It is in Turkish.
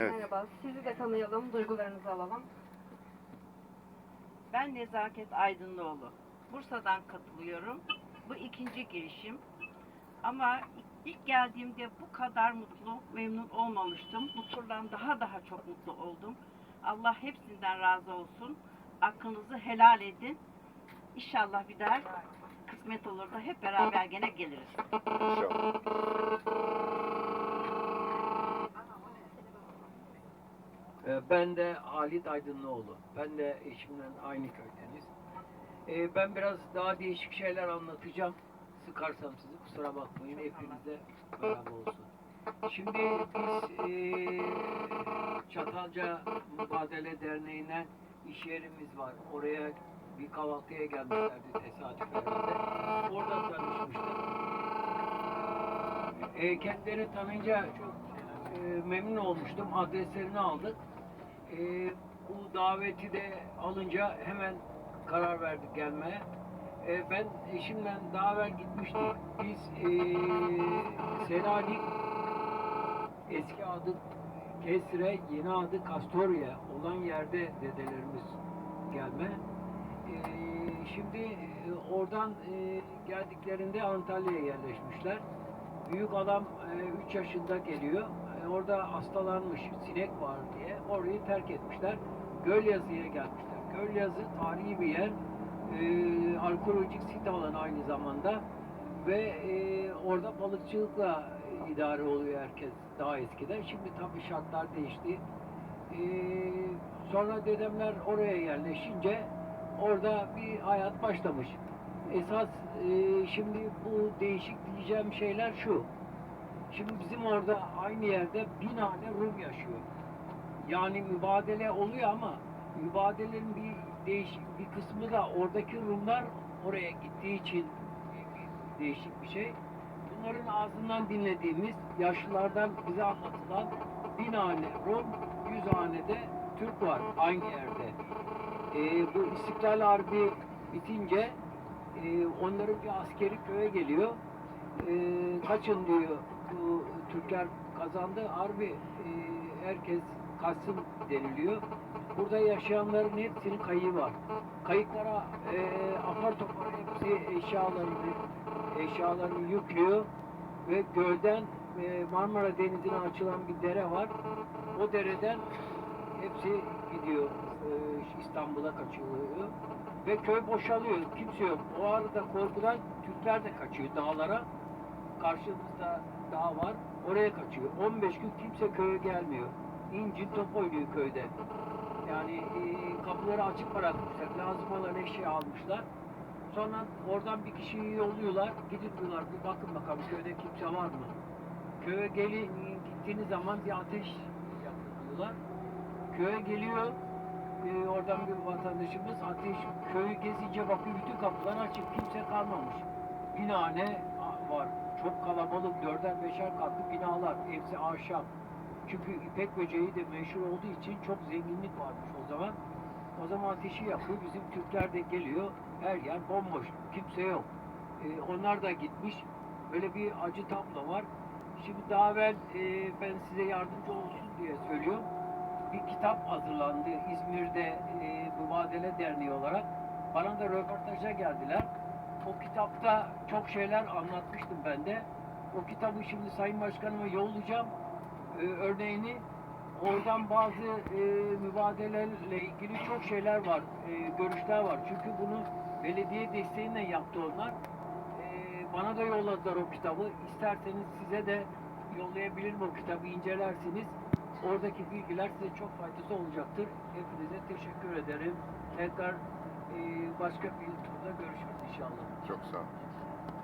Evet. Merhaba, sizi de tanıyalım, duygularınızı alalım. Ben Nezaket Aydınlıoğlu. Bursa'dan katılıyorum. Bu ikinci girişim. Ama ilk geldiğimde bu kadar mutlu, memnun olmamıştım. Bu turdan daha daha çok mutlu oldum. Allah hepsinden razı olsun. Aklınızı helal edin. İnşallah bir daha kısmet olur da hep beraber gene geliriz. İnşallah. Ben de Halit Aydınlıoğlu. Ben de eşimle aynı köydeniz. Ee, Ben biraz daha değişik şeyler anlatacağım. Sıkarsam sizi kusura bakmayın. Hepinize merhaba olsun. Şimdi biz eee, Çatalca Mübadele Derneği'nden iş yerimiz var. Oraya bir kahvaltıya gelmişlerdi tesadüf herhalde. Oradan tanışmıştık. E, kendilerini tanıyınca çok e, memnun olmuştum. Adreslerini aldık. E, bu daveti de alınca hemen karar verdik gelmeye. E, ben eşimle daha evvel gitmiştik. Biz e, Selanik eski adı Kesre, yeni adı Kastorya olan yerde dedelerimiz gelme. E, şimdi e, oradan e, geldiklerinde Antalya'ya yerleşmişler. Büyük adam 3 yaşında geliyor. E, orada hastalanmış, sinek var diye orayı terk etmişler. Gölyazı'ya gelmişler. Gölyazı tarihi bir yer. E, arkeolojik sit alanı aynı zamanda. Ve e, orada balıkçılıkla idare oluyor herkes daha eskiden. Şimdi tabii şartlar değişti. E, sonra dedemler oraya yerleşince orada bir hayat başlamış. Esas e, şimdi bu değişik diyeceğim şeyler şu. Şimdi bizim orada aynı yerde bin tane Rum yaşıyor. Yani mübadele oluyor ama mübadelenin bir değişik bir kısmı da oradaki Rumlar oraya gittiği için değişik bir şey. Bunların ağzından dinlediğimiz yaşlılardan bize anlatılan bin hane Rum, yüz hane de Türk var aynı yerde. E, bu İstiklal Harbi bitince e, onların bir askeri köye geliyor. E, kaçın diyor bu Türkler kazandı. Harbi e, herkes kaçsın deniliyor. Burada yaşayanların hepsinin kayığı var. Kayıklara e, apar topar hepsi eşyalarını eşyalarını yüklüyor ve gölden e, Marmara Denizi'ne açılan bir dere var. O dereden hepsi gidiyor e, İstanbul'a kaçıyor ve köy boşalıyor. Kimse yok. O arada korkudan Türkler de kaçıyor dağlara. Karşımızda dağ var. Oraya kaçıyor. 15 gün kimse köye gelmiyor. İncin top oynuyor köyde. Yani e, kapıları açık bırakmışlar. Lazım olan eşya almışlar. Sonra oradan bir kişiyi yolluyorlar. Gidin diyorlar bir bakın bakalım köyde kimse var mı? Köye gelin gittiğiniz zaman bir ateş yakın diyorlar. Köye geliyor. e, oradan bir vatandaşımız ateş köyü gezince bakıyor bütün kapılar açık kimse kalmamış. Binane var. Çok kalabalık dörder beşer katlı binalar. Hepsi ahşap. Çünkü ipek böceği de meşhur olduğu için çok zenginlik varmış o zaman. O zaman ateşi yakıyor. Bizim Türkler de geliyor. Her yer bomboş. Kimse yok. E, onlar da gitmiş. Böyle bir acı tablo var. Şimdi daha evvel e, ben size yardımcı olsun diye söylüyorum. Bir kitap hazırlandı İzmir'de e, Mübadele Derneği olarak. Bana da röportaja geldiler. O kitapta çok şeyler anlatmıştım ben de. O kitabı şimdi Sayın Başkanıma yollayacağım. E, örneğini Oradan bazı e, mübadelelerle ilgili çok şeyler var, e, görüşler var. Çünkü bunu belediye desteğiyle yaptı onlar. E, bana da yolladılar o kitabı. İsterseniz size de yollayabilirim o kitabı, incelersiniz. Oradaki bilgiler size çok faydası olacaktır. Hepinize teşekkür ederim. Tekrar başka bir turda görüşürüz inşallah. Çok sağ ol.